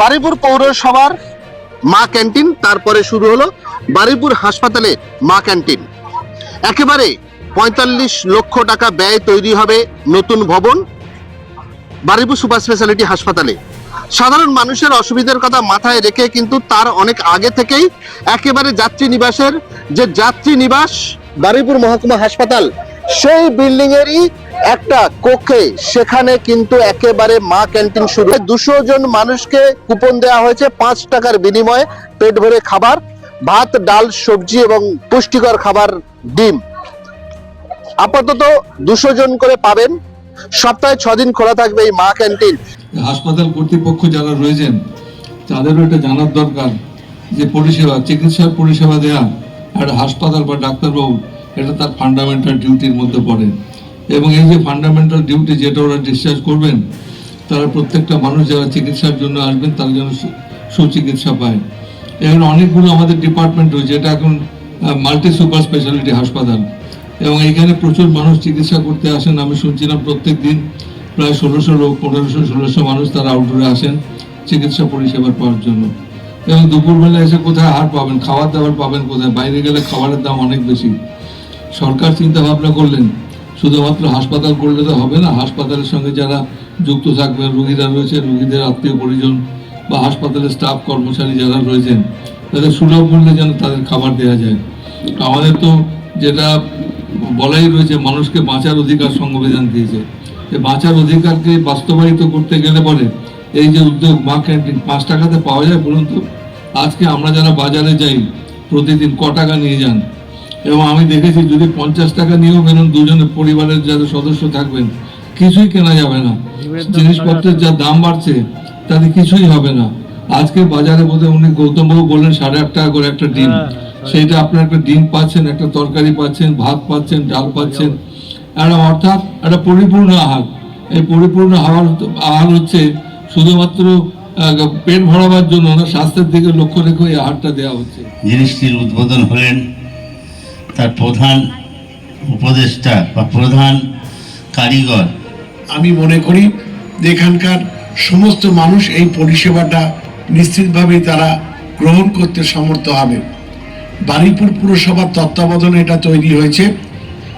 বারিপুর পৌরসভার মা ক্যান্টিন, তারপরে শুরু হলো বারিপুর হাসপাতালে মা ক্যান্টিন। একেবারে পঁয়তাল্লিশ লক্ষ টাকা ব্যয় তৈরি হবে নতুন ভবন বারিপুর সুপার স্পেশালিটি হাসপাতালে। সাধারণ মানুষের অসুবিধার কথা মাথায় রেখে কিন্তু তার অনেক আগে থেকেই একেবারে যাত্রী নিবাসের যে যাত্রী নিবাস বারিপুর মহকুমা হাসপাতাল, সেই বিল্ডিং এরই একটা কক্ষে সেখানে কিন্তু একেবারে মা ক্যান্টিন শুরু। দুশো জন মানুষকে কুপন দেওয়া হয়েছে পাঁচ টাকার বিনিময়ে পেট ভরে খাবার, ভাত, ডাল, সবজি এবং পুষ্টিকর খাবার, ডিম। আপাতত দুশো জন করে পাবেন। সপ্তাহে ছদিন খোলা থাকবে এই মা ক্যান্টিন। হাসপাতাল কর্তৃপক্ষ যারা রয়েছেন, তাদেরও এটা জানার দরকার যে পরিষেবা চিকিৎসার পরিষেবা দেয়া একটা হাসপাতাল বা ডাক্তারবাবু, এটা তার ফান্ডামেন্টাল ডিউটির মধ্যে পড়ে। এবং এই যে ফান্ডামেন্টাল ডিউটি যেটা ওরা ডিসচার্জ করবেন, তারা প্রত্যেকটা মানুষ যারা চিকিৎসার জন্য আসবেন, তারা যেন সুচিকিৎসা পায়। এখানে অনেকগুলো আমাদের ডিপার্টমেন্ট রয়েছে, এটা এখন মাল্টি সুপার স্পেশালিটি হাসপাতাল। এবং এখানে প্রচুর মানুষ চিকিৎসা করতে আসেন, আমি শুনছিলাম প্রত্যেক দিন প্রায় ষোলোশো লোক, পনেরোশো, ষোলোশো মানুষ তারা আউটডোরে আসেন চিকিৎসা পরিষেবা পাওয়ার জন্য। এবং দুপুরবেলা এসে কোথায় হার পাবেন, খাবার দাবার পাবেন কোথায়? বাইরে গেলে খাবারের দাম অনেক বেশি। সরকার চিন্তা ভাবনা করলেন শুধুমাত্র হাসপাতাল করলে তো হবে না, হাসপাতালের সঙ্গে যারা যুক্ত থাকবেন রুগীরা রয়েছে, রুগীদের আত্মীয় পরিজন বা হাসপাতালের স্টাফ কর্মচারী যারা রয়েছেন, তাদের সুলভ মূল্যে যেন তাদের খাবার দেওয়া যায়। আমাদের তো যেটা বলাই রয়েছে, মানুষকে বাঁচার অধিকার সংবিধান দিয়েছে। এই বাঁচার অধিকারকে বাস্তবায়িত করতে গেলে পরে এই যে উদ্যোগ মা ক্যান্টিন, পাঁচ টাকাতে পাওয়া যায় বলুন তো? আজকে আমরা যারা বাজারে যাই, প্রতিদিন ক টাকা নিয়ে যান এবং আমি দেখেছি যদি পঞ্চাশ টাকা নিয়েও বেরোন দুজনের পরিবারের যারা সদস্য থাকবেন কিছুই কেনা যাবে না। জিনিসপত্রের যা দাম বাড়ছে তাতে কিছুই হবে না। আজকে বাজারে বোধহয় উনি গৌতমবাবু বললেন সাড়ে আট টাকা করে একটা ডিম। সেইটা আপনার একটা ডিম পাচ্ছেন একটা তরকারি পাচ্ছেন ভাত পাচ্ছেন ডাল পাচ্ছেন। একটা অর্থাৎ একটা পরিপূর্ণ আহার। এই পরিপূর্ণ আহার আহার হচ্ছে শুধুমাত্র পেট ভরাবার জন্য না স্বাস্থ্যের দিকে লক্ষ্য রেখে এই আহারটা দেওয়া হচ্ছে। জিনিসটির উদ্বোধন হলেন তার প্রধান উপদেষ্টা বা প্রধান কারিগর। আমি মনে করি যে এখানকার সমস্ত মানুষ এই পরিষেবাটা নিশ্চিতভাবেই তারা গ্রহণ করতে সমর্থ হবে। বারুইপুর পুরসভার তত্ত্বাবধানে এটা তৈরি হয়েছে,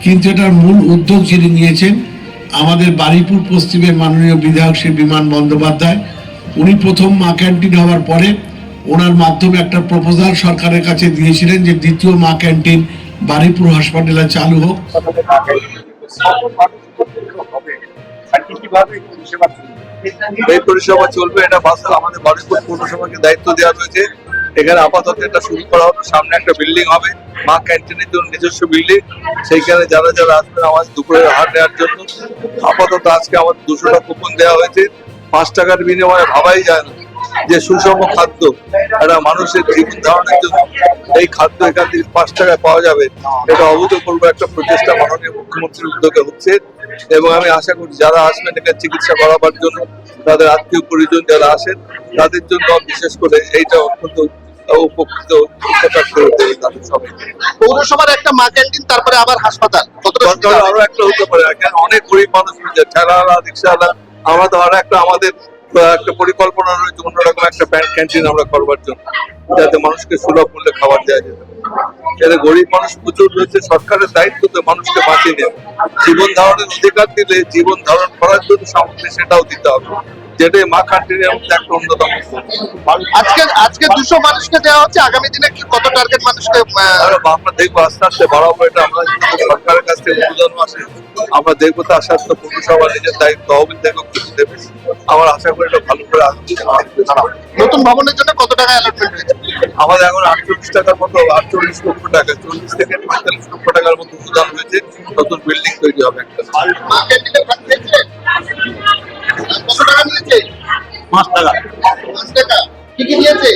কিন্তু এটার মূল উদ্যোগ যিনি নিয়েছেন, আমাদের বারুইপুর পশ্চিমের মাননীয় বিধায়ক শ্রী বিমান বন্দ্যোপাধ্যায়, উনি প্রথম মা ক্যান্টিন হওয়ার পরে ওনার মাধ্যমে একটা প্রপোজাল সরকারের কাছে দিয়েছিলেন যে দ্বিতীয় মা ক্যান্টিন বারুইপুর হাসপাতালে চালু হোক। এই পরিষেবা চলবে, এটা বাসাল আমাদের বারুইপুর পৌরসভাকে দায়িত্ব দেওয়া হয়েছে। এখানে আপাতত এটা শুরু করা হলো, সামনে একটা বিল্ডিং হবে, মা ক্যান্টিনের জন্য নিজস্ব বিল্ডিং সেইখানে যারা যারা আসবেন আমাদের দুপুরের আহার নেওয়ার জন্য। আপাতত আজকে আমাদের দুশোটা কুপন দেওয়া হয়েছে। পাঁচ টাকার বিনিময়ে ভাবাই যায় না। যে সুষম খাদ্য একটা মানুষের জীবন ধারণের জন্য এই খাদ্য এখান থেকে পাঁচ টাকায় পাওয়া যাবে এটা অভূতপূর্ব একটা প্রচেষ্টা মাননীয় মুখ্যমন্ত্রীর উদ্যোগে হচ্ছে। এবং আমি আশা করি যারা আসবেন এখানে চিকিৎসা করাবার জন্য তাদের আত্মীয় পরিজন যারা আসেন তাদের জন্য বিশেষ করে এইটা অত্যন্ত উপকৃত পৌরসভার একটা মা ক্যান্টিন তারপরে আবার হাসপাতাল? আরও একটা হতে পারে অনেক গরিব মানুষ রিক্সাওয়ালা আমরা তো আরও একটা আমাদের একটা পরিকল্পনা রয়েছে অন্যরকম একটা ক্যান্টিন আমরা করবার জন্য যাতে মানুষকে সুলভ মূল্যে খাবার দেওয়া যেতে এতে গরিব মানুষ প্রচুর রয়েছে সরকারের দায়িত্ব তো মানুষকে বাঁচিয়ে নেবে। জীবন ধারণের অধিকার দিলে জীবন ধারণ করার জন্য সামগ্রী সেটাও দিতে হবে। যেটাই মা মধ্যে একটা অন্যতম আজকে আজকে দুশো মানুষকে দেওয়া হচ্ছে আগামী দিনে কি কত টার্গেট মানুষকে আমরা দেখব আস্তে আস্তে বাড়াবো এটা আমরা সরকারের কাছ থেকে অনুদান আসে। আমরা দেখব তো আস্তে আস্তে পৌরসভা নিজের দায়িত্ব তহবিল থেকে কিছু দেবে। আমার আশা করি এটা ভালো করে নতুন ভবনের জন্য কত টাকা অ্যালটমেন্ট হয়েছে? আমাদের এখন আটচল্লিশ টাকার মতো আটচল্লিশ লক্ষ টাকা চল্লিশ থেকে পঁয়তাল্লিশ লক্ষ টাকার মতো অনুদান হয়েছে। নতুন বিল্ডিং তৈরি হবে একটা। কত টাকা নিয়েছে? পাঁচ টাকা। পাঁচ টাকা। কি কি নিয়েছে?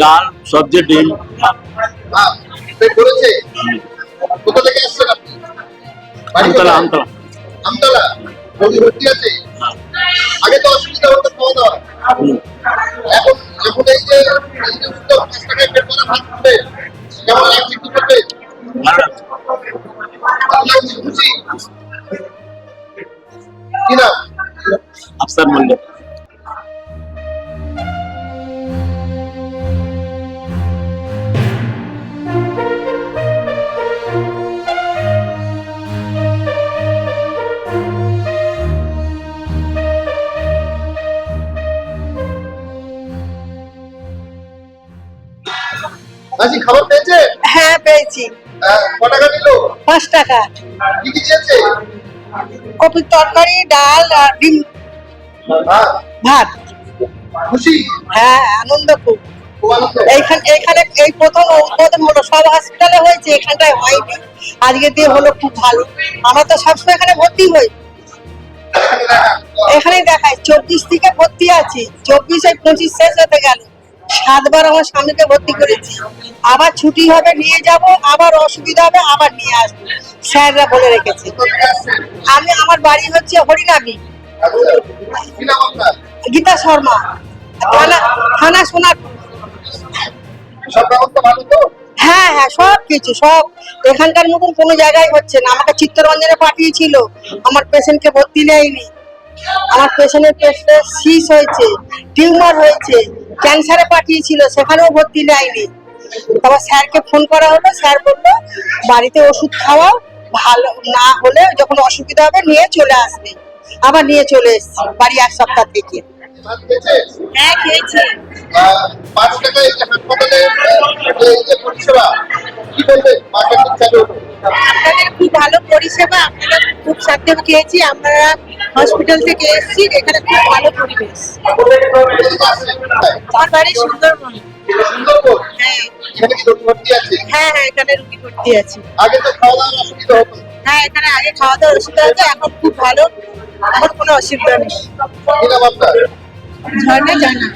ডাল সবজি ডিম। পেট ভরেছে কোথা থেকে আসছেন আপনি? আমতলা আমতলা। আমতলা। ভর্তি আছে? আগে তো অসুবিধা হতো খাওয়া দাওয়া। এখন এখন এই যে এই যে উদ্যোগ পাঁচ টাকায় পেট ভরা ভাত খাবে কেমন লাগছে কি করবে খুশি? কি নাম? আফসার মল্লিক মাসি খাবার পেয়েছে? হ্যাঁ পেয়েছি। ক টাকা নিল? পাঁচ টাকা। কি কি দিয়েছে কপির তরকারি ডাল আর ডিম। ভাত? খুশি? হ্যাঁ আনন্দ খুব। এইখানে এখানে এই প্রথম উদ্বোধন হলো সব হসপিটালে হয়েছে এখানটায় হয়নি। আজকে দিয়ে হলো খুব ভালো। আমরা তো সবসময় এখানে ভর্তি হই। এখানেই দেখায় চব্বিশ থেকে ভর্তি আছি। চব্বিশ পঁচিশ শেষ হতে গেল। সাতবার আমার স্বামীকে ভর্তি করেছি। আবার ছুটি হবে নিয়ে যাব আবার অসুবিধা হবে আবার নিয়ে আসব। স্যাররা বলে রেখেছে। আমি আমার বাড়ি হচ্ছে হরিনাবি কি নাম আপনার গীতা শর্মা। থানা থানা সোনারপুর হ্যাঁ হ্যাঁ সব কিছু সব। এখানকার মতন কোনো জায়গায় হচ্ছে না। আমাকে চিত্তরঞ্জনে পাঠিয়েছিল। আমার পেশেন্টকে ভর্তি নেয়নি। আমার পেশেন্টের পেটে সিস হয়েছে টিউমার হয়েছে। ক্যান্সারে পাঠিয়েছিল, সেখানেও ভর্তি নেয়নি। তারপর স্যারকে ফোন করা হলো, স্যার বলল, বাড়িতে ওষুধ খাওয়া ভালো না হলে যখন অসুবিধা হবে, নিয়ে চলে আসবে। আবার নিয়ে চলে এসছি, বাড়ি এক সপ্তাহ থেকে। ভাত হ্যাঁ খেয়েছি। পাঁচ টাকা হাসপাতালে এই যে পরিষেবা কি বলবে মা চালু। আপনাদের খুব ভালো পরিষেবা আপনারা খুব সাথে খেয়েছি। আমরা হসপিটাল থেকে এসেছি এখানে খুব ভালো পরিবেশ? আমার বাড়ি সুন্দরবন। সুন্দরবন? হ্যাঁ। এখানে কি ভর্তি আছে? হ্যাঁ হ্যাঁ এখানে রুগী ভর্তি আছে। আগে তো খাওয়া দাওয়ার অসুবিধা হতো। হ্যাঁ এখানে আগে খাওয়া দাওয়ার অসুবিধা হতো এখন খুব ভালো। এখন কোনো অসুবিধা নেই। ঝর্ণা জানা